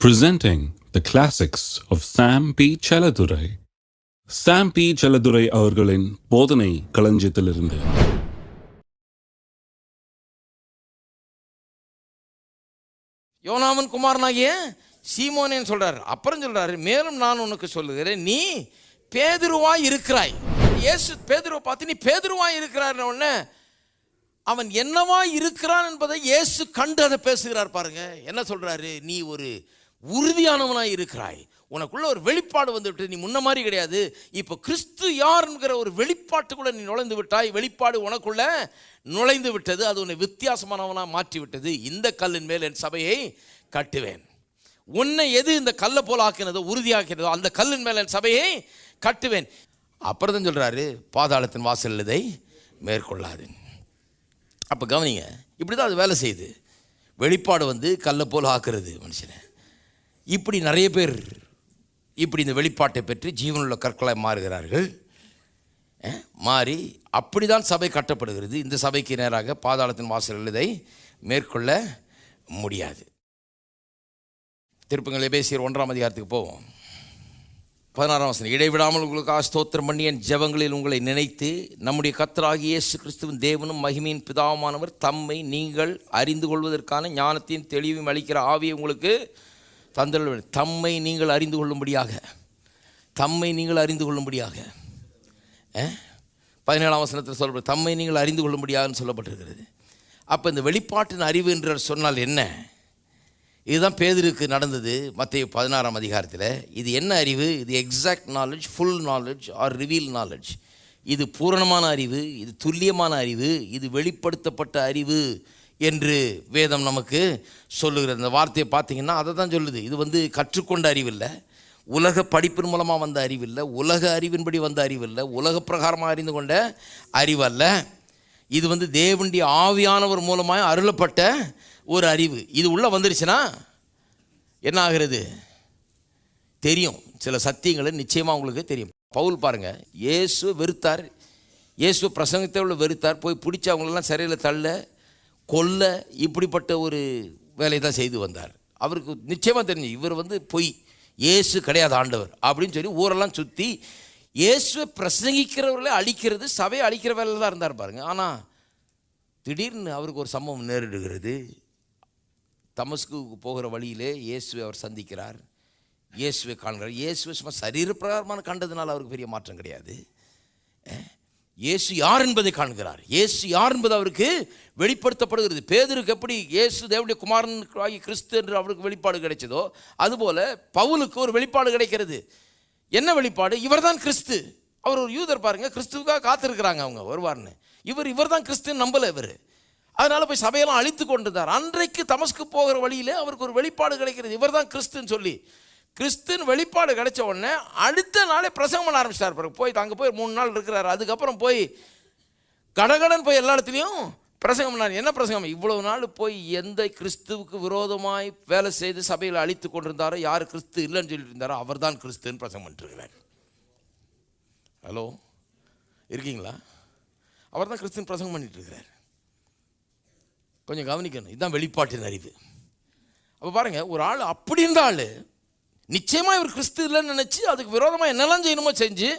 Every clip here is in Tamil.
presenting the classics of Sam P. Chaladurai. Sam P. Chaladurai அவர்களின் போதனை களஞ்சியத்திலிருந்து யோனாமன் குமாரனாகிய சீமோனேன்னு சொல்றார் அப்புறம் சொல்றாரு மேலும் நான் உனக்கு சொல்லுகிறேன் நீ பேதுருவாய் இருக்கிறாய் இயேசு பேதுருவை பார்த்து நீ பேதுருவாய் இருக்கிறார் உடனே அவன் என்னவா இருக்கிறான் என்பதை இயேசு கண்டு அதை பேசுகிறார் பாருங்க என்ன சொல்றாரு நீ ஒரு உறுதியானவனாய் இருக்கிறாய் உனக்குள்ள ஒரு வெளிப்பாடு வந்துவிட்டு நீ முன்ன மாதிரி கிடையாது. இப்போ கிறிஸ்து யாருங்கிற ஒரு வெளிப்பாட்டுக்குள்ள நீ நுழைந்து விட்டாய். வெளிப்பாடு உனக்குள்ள நுழைந்து விட்டது. அது உன்னை வித்தியாசமானவனாக மாற்றி விட்டது இந்த கல்லின் மேல் என் சபையை கட்டுவேன். உன்னை எது இந்த கல்லை போல ஆக்கினதோ உறுதியாக்கினதோ அந்த கல்லின் மேல் என் சபையை கட்டுவேன். அப்புறம் தான் சொல்கிறாரு பாதாளத்தின் வாசல் இதை மேற்கொள்ளாது அப்போ கவனிங்க இப்படி தான் அது வேலை செய்யுது. வெளிப்பாடு வந்து கல்லை போல் ஆக்குறது மனுஷனை. இப்படி நிறைய பேர் இப்படி இந்த வெளிப்பாட்டை பெற்று ஜீவனுள்ள கற்களாய் மாறுகிறார்கள். மாறி மாறி அப்படிதான் சபை கட்டப்படுகிறது. இந்த சபைக்கு நேராக பாதாளத்தின் வாசல் இதை மேற்கொள்ள முடியாது. திருப்பங்கள் எபேசியர் ஒன்றாம் அதிகாரத்துக்கு போவோம். பதினாறாம் வசனம் இடைவிடாமல் உங்களுக்காக ஸ்தோத்திரம் பண்ணி என் ஜபங்களில் உங்களை நினைத்து நம்முடைய கத்தராகி இயேசு கிறிஸ்துவின் தேவனும் மகிமையின் பிதாவுமானவர் தம்மை நீங்கள் அறிந்து கொள்வதற்கான ஞானத்தையும் தெளிவையும் அளிக்கிற ஆவியை உங்களுக்கு தந்தல் தம்மை நீங்கள் அறிந்து கொள்ளும்படியாக. தம்மை நீங்கள் அறிந்து கொள்ளும்படியாக. பதினேழாம் வசனத்தில் சொல்லப்பட்ட தம்மை நீங்கள் அறிந்து கொள்ளும்படியாகன்னு சொல்லப்பட்டிருக்கிறது. அப்போ இந்த வெளிப்பாட்டின் அறிவு என்று சொன்னால் என்ன? இதுதான் பேதருக்கு நடந்தது மற்ற பதினாறாம் அதிகாரத்தில். இது என்ன அறிவு? இது exact knowledge full knowledge or reveal knowledge இது பூரணமான அறிவு இது துல்லியமான அறிவு இது வெளிப்படுத்தப்பட்ட அறிவு. என்று வேதம் நமக்கு சொல்லுகிற இந்த வார்த்தையை பார்த்தீங்கன்னா அதை தான் சொல்லுது. இது வந்து கற்றுக்கொண்ட அறிவில்லை. உலக படிப்பின் மூலமாக வந்த அறிவில்லை. உலக அறிவின்படி வந்த அறிவில்லை. உலக பிரகாரமாக அறிந்து கொண்ட அறிவல்ல. இது வந்து தேவனுடைய ஆவியானவர் மூலமாக அருளப்பட்ட ஒரு அறிவு. இது உள்ளே வந்துருச்சுன்னா என்ன ஆகிறது? தெரியும். சில சத்தியங்களை நிச்சயமாக உங்களுக்கு தெரியும். பவுல் பாருங்கள் இயேசு வெறுத்தார். இயேசு பிரசங்கத்தை உள்ள வெறுத்தார். போய் பிடிச்சி அவங்களெல்லாம் சிறையில் தள்ள கொல்ல இப்படிப்பட்ட ஒரு வேலையை தான் செய்து வந்தார். அவருக்கு நிச்சயமாக தெரிஞ்சு இவர் வந்து பொய். இயேசு கிடையாது ஆண்டவர். அப்படின்னு சொல்லி ஊரெல்லாம் சுற்றி இயேசுவை பிரசங்கிக்கிறவர்களை அழிக்கிறது சபையை அழிக்கிற வேலையில் தான் இருந்தார் பாருங்கள் ஆனால் திடீர்னு அவருக்கு ஒரு சம்பவம் நேரிடுகிறது. தமஸ்குக்கு போகிற வழியிலே இயேசுவை அவர் சந்திக்கிறார். இயேசுவை காண்கிறார். இயேசுவை சும்மா சரீரப்பிரகாரமான கண்டதுனால அவருக்கு பெரிய மாற்றம் கிடையாது. இயேசு யார் என்பதை காண்கிறார். இயேசு யார் என்பது அவருக்கு வெளிப்படுத்தப்படுகிறது. பேதருக்கு எப்படி இயேசு தேவனுடைய குமாரன் ஆகி கிறிஸ்து என்று அவருக்கு வெளிப்பாடு கிடைச்சதோ அதுபோல பவுலுக்கு ஒரு வெளிப்பாடு கிடைக்கிறது. என்ன வெளிப்பாடு? இவர்தான் கிறிஸ்து. அவர் ஒரு யூதர் பாருங்க கிறிஸ்துவுக்காக காத்திருக்கிறாங்க அவங்க வருவார்னு இவர் இவர்தான் கிறிஸ்துன்னு நம்பலை இவர். அதனால் போய் சபையெல்லாம் அழித்து கொண்டிருந்தார் அன்றைக்கு தமஸ்க்கு போகிற வழியில் அவருக்கு ஒரு வெளிப்பாடு கிடைக்கிறது. இவர்தான் கிறிஸ்துன்னு சொல்லி கிறிஸ்துன்னு வெளிப்பாடு கிடைச்ச உடனே அடுத்த நாளே பிரசங்கம் பண்ண ஆரம்பிச்சிட்டார் பிறகு போய் அங்கே போய் மூணு நாள் இருக்கிறார். அதுக்கப்புறம் போய் கடகடன் போய் எல்லா இடத்துலையும் பிரசங்கம் பண்ணார். என்ன பிரசங்கம்? இவ்வளவு நாள் போய் எந்த கிறிஸ்துவுக்கு விரோதமாய் வேலை செய்து சபையில் அழித்து கொண்டிருந்தாரோ யார் கிறிஸ்து இல்லைன்னு சொல்லிட்டு இருந்தாரோ அவர் தான் கிறிஸ்துன்னு பிரசங்கம் பண்ணிட்டுருக்கிறார் ஹலோ? இருக்கீங்களா? அவர் தான் கிறிஸ்துன்னு பிரசங்கம் பண்ணிட்டு இருக்கிறார் கொஞ்சம் கவனிக்கணும். இதுதான் வெளிப்பாட்டின் அறிவு. அப்போ பாருங்க ஒரு ஆள் அப்படி இருந்தாலும் நிச்சயமாக இவர் கிறிஸ்து இல்லைன்னு நினச்சி அதுக்கு விரோதமாக என்னெல்லாம் செய்யணுமோ செஞ்சு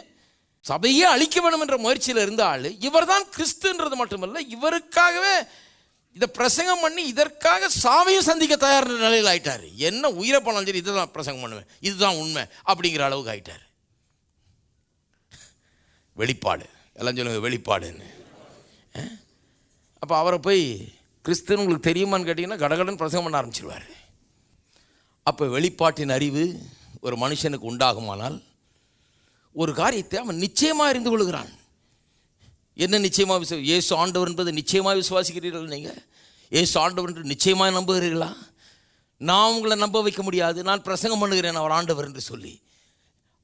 சபையே அழிக்க வேணும் என்ற முயற்சியில் இருந்த ஆள் இவர் தான் கிறிஸ்துன்றது மட்டுமல்ல இவருக்காகவே இதை பிரசங்கம் பண்ணி இதற்காக சாவையும் சந்திக்க தயார் நிலையில் ஆயிட்டார். என்ன உயிரை போனாலும் சரி இதுதான் பிரசங்கம் பண்ணுவேன் இதுதான் உண்மை அப்படிங்கிற அளவுக்கு ஆயிட்டார். வெளிப்பாடு எல்லாம் சொல்லுங்க வெளிப்பாடுன்னு. அப்போ அவரை போய் கிறிஸ்துன்னு உங்களுக்கு தெரியுமான்னு கேட்டிங்கன்னா கடகடன் பிரசங்கம் பண்ண ஆரம்பிச்சிருவார். அப்போ வெளிப்பாட்டின் அறிவு ஒரு மனுஷனுக்கு உண்டாகுமானால் ஒரு காரியத்தை அவன் நிச்சயமாக அறிந்து கொள்கிறான். என்ன நிச்சயமாக விசுவ இயேசு ஆண்டவர் என்பதை நிச்சயமாக விசுவாசிக்கிறீர்கள் நீங்கள் இயேசு ஆண்டவர் என்று நிச்சயமாக நம்புகிறீர்களா? நான் உங்களை நம்ப வைக்க முடியாது. நான் பிரசங்கம் பண்ணுகிறேன் அவர் ஆண்டவர் என்று சொல்லி.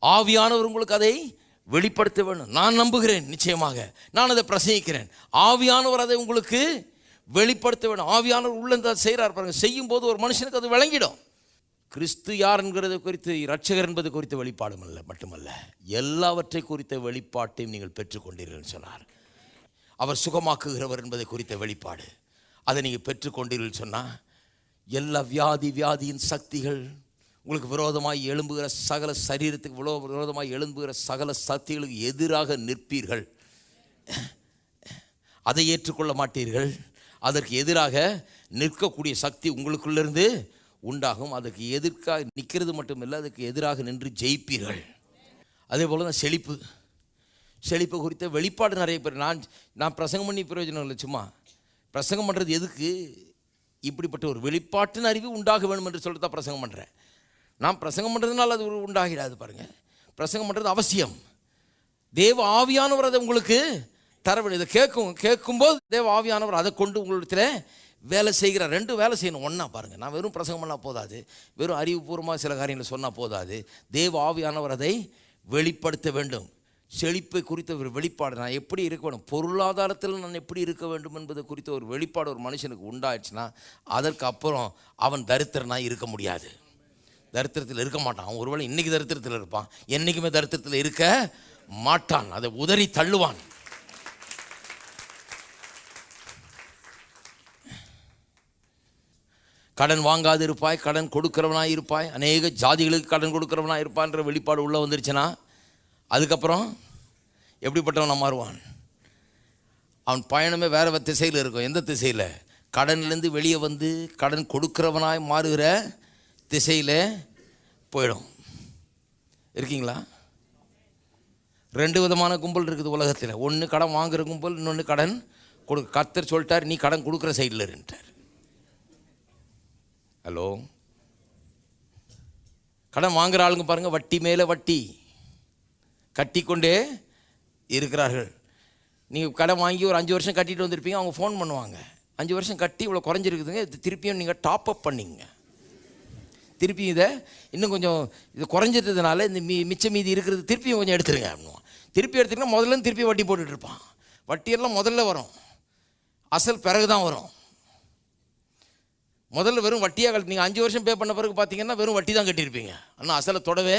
ஆவியானவர் உங்களுக்கு அதை வெளிப்படுத்த வேண்டும். நான் நம்புகிறேன் நிச்சயமாக. நான் அதை பிரசங்கிக்கிறேன். ஆவியானவர் அதை உங்களுக்கு வெளிப்படுத்த வேண்டும். ஆவியானவர் உள்ளே செய்கிறார் பாருங்கள் செய்யும்போது ஒரு மனுஷனுக்கு அது விளங்கிடும். கிறிஸ்து யார் என்கிறது குறித்து இரட்சகர் என்பது குறித்த வெளிப்பாடும் அல்ல மட்டுமல்ல. எல்லாவற்றை குறித்த வெளிப்பாட்டையும் நீங்கள் பெற்றுக்கொண்டீர்கள் சொன்னார். அவர் சுகமாக்குகிறவர் என்பதை குறித்த வெளிப்பாடு. அதை நீங்கள் பெற்றுக்கொண்டீர்கள் சொன்னால் எல்லா வியாதி வியாதியின் சக்திகள் உங்களுக்கு விரோதமாக எழும்புகிற சகல சரீரத்துக்கு விரோ விரோதமாக எழும்புகிற சகல சக்திகளுக்கு எதிராக நிற்பீர்கள். அதை ஏற்றுக்கொள்ள மாட்டீர்கள். அதற்கு எதிராக நிற்கக்கூடிய சக்தி உங்களுக்குள்ளிருந்து உண்டாகும். அதுக்கு எதிர்க்காக நிற்கிறது மட்டுமில்லை அதுக்கு எதிராக நின்று ஜெயிப்பீர்கள். அதே போல் தான் செழிப்பு. செழிப்பு குறித்த வெளிப்பாடு நிறைய பேர் நான் நான் பிரசங்கம் பண்ணி பிரயோஜனம் இல்லை சும்மா. பிரசங்கம் பண்ணுறது எதுக்கு? இப்படிப்பட்ட ஒரு வெளிப்பாட்டின் அறிவு உண்டாக வேணும் என்று சொல்லிட்டு தான் பிரசங்கம் பண்ணுறேன் நான் பிரசங்கம் பண்ணுறதுனால அது உண்டாகிடாது பாருங்கள் பிரசங்கம் பண்ணுறது அவசியம். தேவ ஆவியானவர் அதை உங்களுக்கு தர வேண்டும் இதை கேட்கும் கேட்கும்போது தேவ ஆவியானவர் அதை கொண்டு உங்களிடத்தில் வேலை செய்கிற ரெண்டு வேலை செய்யணும். ஒன்றா பாருங்கள் நான் வெறும் பிரசங்கம் பண்ணால் போதாது வெறும் அறிவுபூர்வமாக சில காரியங்களை சொன்னால் போதாது தேவ ஆவியானவர் அதை வெளிப்படுத்த வேண்டும். செழிப்பை குறித்த ஒரு வெளிப்பாடு. நான் எப்படி இருக்க வேண்டும்? பொருளாதாரத்தில் நான் எப்படி இருக்க வேண்டும் என்பது குறித்த ஒரு வெளிப்பாடு ஒரு மனுஷனுக்கு உண்டாயிடுச்சுன்னா அதற்கு அப்புறம் அவன் தரித்திரனாக இருக்க முடியாது. தரித்திரத்தில் இருக்க மாட்டான். அவன் ஒருவேளை இன்றைக்கி தரித்திரத்தில் இருப்பான். என்றைக்குமே தரித்திரத்தில் இருக்க மாட்டான். அதை உதறி தள்ளுவான். கடன் வாங்காது இருப்பாய் கடன் கொடுக்கிறவனாய் இருப்பாய். அநேக ஜாதிகளுக்கு கடன் கொடுக்குறவனாக இருப்பான்ற வெளிப்பாடு உள்ளே வந்துருச்சுன்னா அதுக்கப்புறம் எப்படிப்பட்டவன் மாறுவான்? அவன் பயணமே வேறு திசையில் இருக்கும். எந்த திசையில்? கடன்லேருந்து வெளியே வந்து கடன் கொடுக்கிறவனாய் மாறுகிற திசையில் போயிடும். இருக்கீங்களா? ரெண்டு விதமான கும்பல் இருக்குது உலகத்தில். ஒன்று கடன் வாங்குற கும்பல் இன்னொன்று கடன் கொடு கத்தர் சொல்லிட்டார் நீ கடன் கொடுக்குற சைடில் இருன்ட்டார். ஹலோ. கடன் வாங்குற ஆளுங்க பாருங்கள் வட்டி மேலே வட்டி. கட்டிக்கொண்டே இருக்கிறார்கள். நீங்கள் கடன் வாங்கி ஒரு அஞ்சு வருஷம் கட்டிட்டு வந்திருப்பீங்க அவங்க ஃபோன் பண்ணுவாங்க. அஞ்சு வருஷம் கட்டி இவ்வளோ குறைஞ்சிருக்குதுங்க இது திருப்பியும் நீங்கள் டாப் அப் பண்ணிங்க. திருப்பி இதை இன்னும் கொஞ்சம் இது குறைஞ்சிட்டதுனால இந்த மீ மிச்ச மீதி இருக்கிறது திருப்பியும் கொஞ்சம் எடுத்துருங்க அப்படின்னுவான். திருப்பி எடுத்துக்கினா முதல்ல இருந்து திருப்பி வட்டி போட்டுட்ருப்பான் வட்டியெல்லாம் முதல்ல வரும். அசல் பிறகு தான் வரும். முதல்ல வெறும் வட்டியாக கழட்டி நீங்கள் அஞ்சு வருஷம் பே பண்ண பிறகு பார்த்தீங்கன்னா வெறும் வட்டி தான் கட்டியிருப்பீங்க. ஆனால் அசலை தொடவே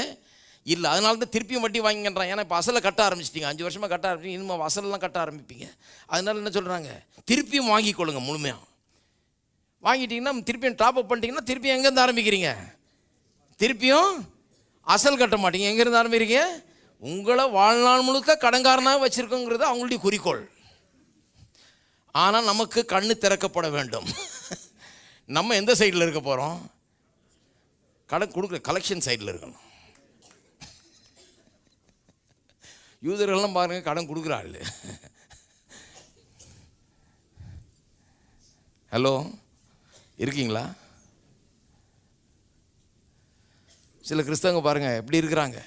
இல்லை. அதனால தான் திருப்பியும் வட்டி வாங்கிக்கின்றான் ஏன்னா இப்போ அசலை கட்ட ஆரம்பிச்சிட்டிங்க. அஞ்சு வருஷமாக கட்ட ஆரம்பிச்சிங்க இனிமேல் அசலெல்லாம் கட்ட ஆரம்பிப்பீங்க. அதனால என்ன சொல்கிறாங்க திருப்பியும் வாங்கிக்கொள்ளுங்க முழுமையாக வாங்கிட்டிங்கன்னா திருப்பியும் டாப் அப் பண்ணிட்டீங்கன்னா திருப்பியும் எங்கேருந்து ஆரம்பிக்கிறீங்க? திருப்பியும் அசல் கட்ட மாட்டீங்க. எங்கேருந்து ஆரம்பிக்கிறீங்க? உங்களை வாழ்நாள் முழுக்க கடங்காரனாக வச்சுருக்கோங்கிறது அவங்களுடைய குறிக்கோள். ஆனால் நமக்கு கண்ணு திறக்கப்பட வேண்டும். நம்ம எந்த சைடில் இருக்க போகிறோம் கடன் கொடுக்குற கலெக்ஷன் சைடில் இருக்கணும். யூதர்கள்லாம் பாருங்கள் கடன் கொடுக்குற ஆள். ஹலோ இருக்கீங்களா? சில கிறிஸ்தவங்க பாருங்கள் எப்படி இருக்கிறாங்க?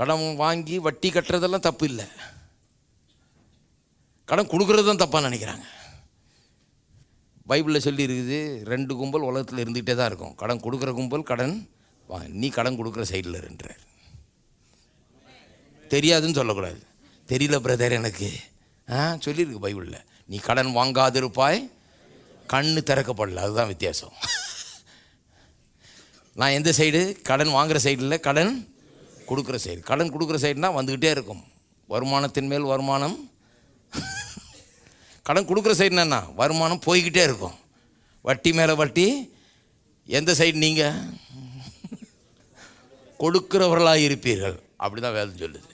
கடன் வாங்கி வட்டி கட்டுறதெல்லாம் தப்பு இல்லை. கடன் கொடுக்குறது தான் தப்பாக நினைக்கிறாங்க. பைபிளில் சொல்லி இருக்குது ரெண்டு கும்பல் உலகத்தில் இருந்துகிட்டே தான் இருக்கும். கடன் கொடுக்குற கும்பல் கடன் வா நீ கடன் கொடுக்குற சைடில் இருன்றார் தெரியாதுன்னு சொல்லக்கூடாது. தெரியல பிரதர் எனக்கு. ஆ சொல்லியிருக்கு பைபிளில். நீ கடன் வாங்காதிருப்பாய் கண்ணு திறக்கப்படல அதுதான் வித்தியாசம். நான் எந்த சைடு? கடன் வாங்குகிற சைடில் கடன் கொடுக்குற சைடு. கடன் கொடுக்குற சைடுனா வந்துக்கிட்டே இருக்கும். வருமானத்தின் மேல் வருமானம் கடன் கொடுக்குற சைடு என்னென்னா வருமானம் போய்கிட்டே இருக்கும். வட்டி மேலே வட்டி எந்த சைடு நீங்கள் கொடுக்கிறவர்களாக இருப்பீர்கள். அப்படி தான் வேதம் சொல்லுது.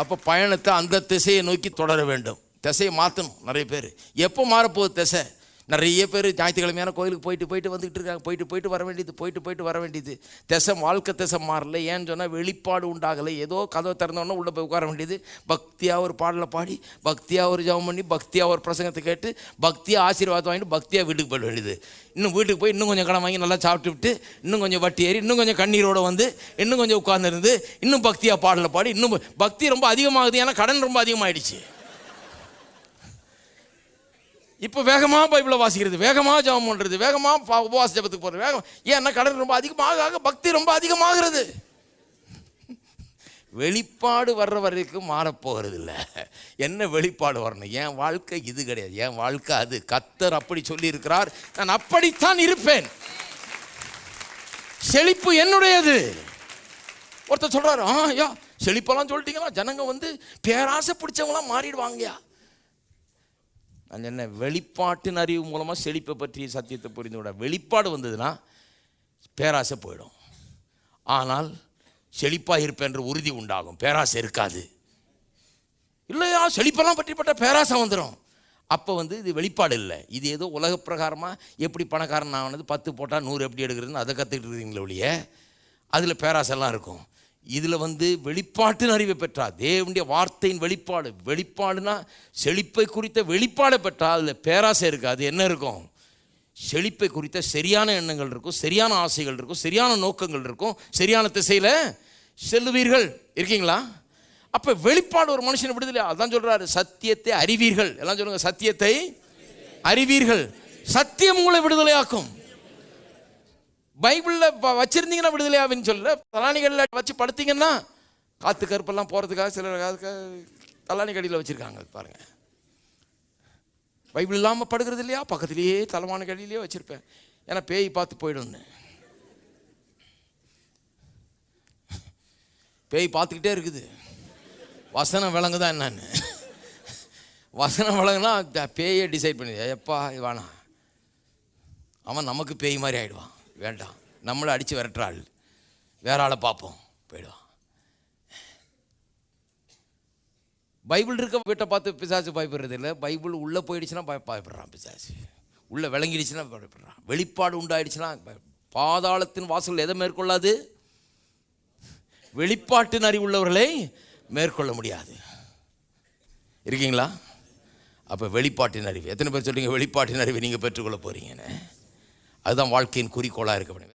அப்போ பயணத்தை அந்த திசையை நோக்கி தொடர வேண்டும். திசையை மாற்றணும் நிறைய பேர். எப்போ மாறப்போகுது திசை? நிறைய பேர் ஞாயிற்றுக்கிழமையான கோயிலுக்கு போயிட்டு போயிட்டு வந்துக்கிட்டு இருக்காங்க. போயிட்டு போயிட்டு வர வேண்டியது போயிட்டு போயிட்டு வர வேண்டியது. திசை வாழ்க்கை திசை மாறல. ஏன்னு சொன்னால் வெளிப்பாடு உண்டாகலை. ஏதோ கதவை திறந்தோன்னே உள்ளே போய் உட்கார வேண்டியது. பக்தியாக ஒரு பாடலை பாடி பக்தியாக ஒரு ஜெபம் பண்ணி பக்தியாக ஒரு பிரசங்கத்தை கேட்டு பக்தியாக ஆசீர்வாதம் வாங்கிட்டு பக்தியாக வீட்டுக்கு போயிட வேண்டியது. இன்னும் வீட்டுக்கு போய் இன்னும் கொஞ்சம் கடன் வாங்கி நல்லா சாப்பிட்டு விட்டு இன்னும் கொஞ்சம் வட்டி ஏறி இன்னும் கொஞ்சம் கண்ணீரோடு வந்து இன்னும் கொஞ்சம் உட்கார்ந்துருந்து இன்னும் பக்தியாக பாடலை பாடி இன்னும் பக்தி ரொம்ப அதிகமாகுது. ஏன்னா கடன் ரொம்ப அதிகமாகிடுச்சு இப்போ வேகமாக பைபிளை வாசிக்கிறது வேகமாக ஜபம் பண்ணுறது வேகமாக உபவாச ஜபத்துக்கு போகிறது வேகம். ஏன்னா கடன் ரொம்ப அதிகமாக ஆக பக்தி ரொம்ப அதிகமாகிறது. வெளிப்பாடு வர்ற வரைக்கும் மாறப்போகிறது இல்லை என்ன வெளிப்பாடு வரணும்? என் வாழ்க்கை இது கிடையாது. என் வாழ்க்கை அது. கத்தர் அப்படி சொல்லியிருக்கிறார். நான் அப்படித்தான் இருப்பேன். செழிப்பு என்னுடையது. ஒருத்தர் சொல்கிறாரு ஆ ஐயா செழிப்பெல்லாம் சொல்லிட்டீங்களா? ஜனங்க வந்து பேராசை பிடிச்சவங்களாம் மாறிடுவாங்கயா நான் என்ன வெளிப்பாட்டின் அறிவு மூலமாக செழிப்பை பற்றிய சத்தியத்தை புரிந்து விட வெளிப்பாடு வந்ததுன்னா பேராசை போயிடும். ஆனால் செழிப்பாக இருப்பேன் என்ற உறுதி உண்டாகும். பேராசை இருக்காது. இல்லையா? செழிப்பெல்லாம் பற்றிப்பட்ட பேராசை வந்துடும் அப்போ வந்து இது வெளிப்பாடு இல்லை. இது ஏதோ உலக பிரகாரமாக எப்படி பணக்காரன் ஆனது பத்து போட்டால் நூறு எப்படி எடுக்கிறதுன்னு அதை கற்றுக்கிட்டு இருக்கீங்களே ஒழிய அதில் பேராசெல்லாம் இருக்கும். இதில் வந்து வெளிப்பாட்டின் அறிவை பெற்றா தேவனுடைய வார்த்தையின் வெளிப்பாடு. வெளிப்பாடுனா செழிப்பை குறித்த வெளிப்பாடை பெற்றா அதில் பேராசை இருக்காது என்ன இருக்கும்? செழிப்பை குறித்த சரியான எண்ணங்கள் இருக்கும். சரியான ஆசைகள் இருக்கும். சரியான நோக்கங்கள் இருக்கும். சரியான திசையில் செல்லுவீர்கள். இருக்கீங்களா? அப்போ வெளிப்பாடு ஒரு மனுஷன் விடுதலை அதான் சொல்கிறாரு சத்தியத்தை அறிவீர்கள். எல்லாம் சொல்லுங்கள் சத்தியத்தை அறிவீர்கள். சத்தியம் உங்களை விடுதலையாக்கும். பைபிளில் வச்சிருந்தீங்கன்னா விடுதலையாவின்னு சொல்ல தலானிகளில் வச்சு படுத்தீங்கன்னா காற்று கருப்பெல்லாம் போகிறதுக்காக சிலர் அதுக்காக தலானி கடியில் வச்சுருக்காங்க பாருங்கள் பைபிள் இல்லாமல் படுக்கிறது இல்லையா? பக்கத்துலேயே தலமான கடியிலேயே வச்சுருப்பேன். ஏன்னா பேய் பார்த்து போயிடும்னு. பேய் பார்த்துக்கிட்டே இருக்குது. வசனம் விலங்குதான் என்னன்னு? வசனம் விலங்குனா பேயை டிசைட் பண்ணி எப்பா வேணாம். அவன் நமக்கு பேய் மாதிரி ஆகிடுவான் வேண்டாம். நம்மளை அடித்து விரட்டுறாள். வேற ஆளை பார்ப்போம். போயிடுவான். பைபிள் இருக்க வீட்டை பார்த்து பிசாசு பயப்படுறது இல்லை. பைபிள் உள்ளே போயிடுச்சுன்னா பய பயப்படுறான் பிசாசு. உள்ளே விளங்கிடுச்சுன்னா பயப்படுறான். வெளிப்பாடு உண்டாயிடுச்சுன்னா பாதாளத்தின் வாசல் எதை மேற்கொள்ளாது? வெளிப்பாட்டின் அறிவுள்ளவர்களை மேற்கொள்ள முடியாது. இருக்கீங்களா? அப்போ வெளிப்பாட்டின் அறிவு. எத்தனை பேர் சொல்கிறீங்க வெளிப்பாட்டின் அறிவை நீங்கள் பெற்றுக்கொள்ள போகிறீங்கன்னு அதுதான் வாழ்க்கையின் குறிக்கோளாக இருக்க வேண்டும்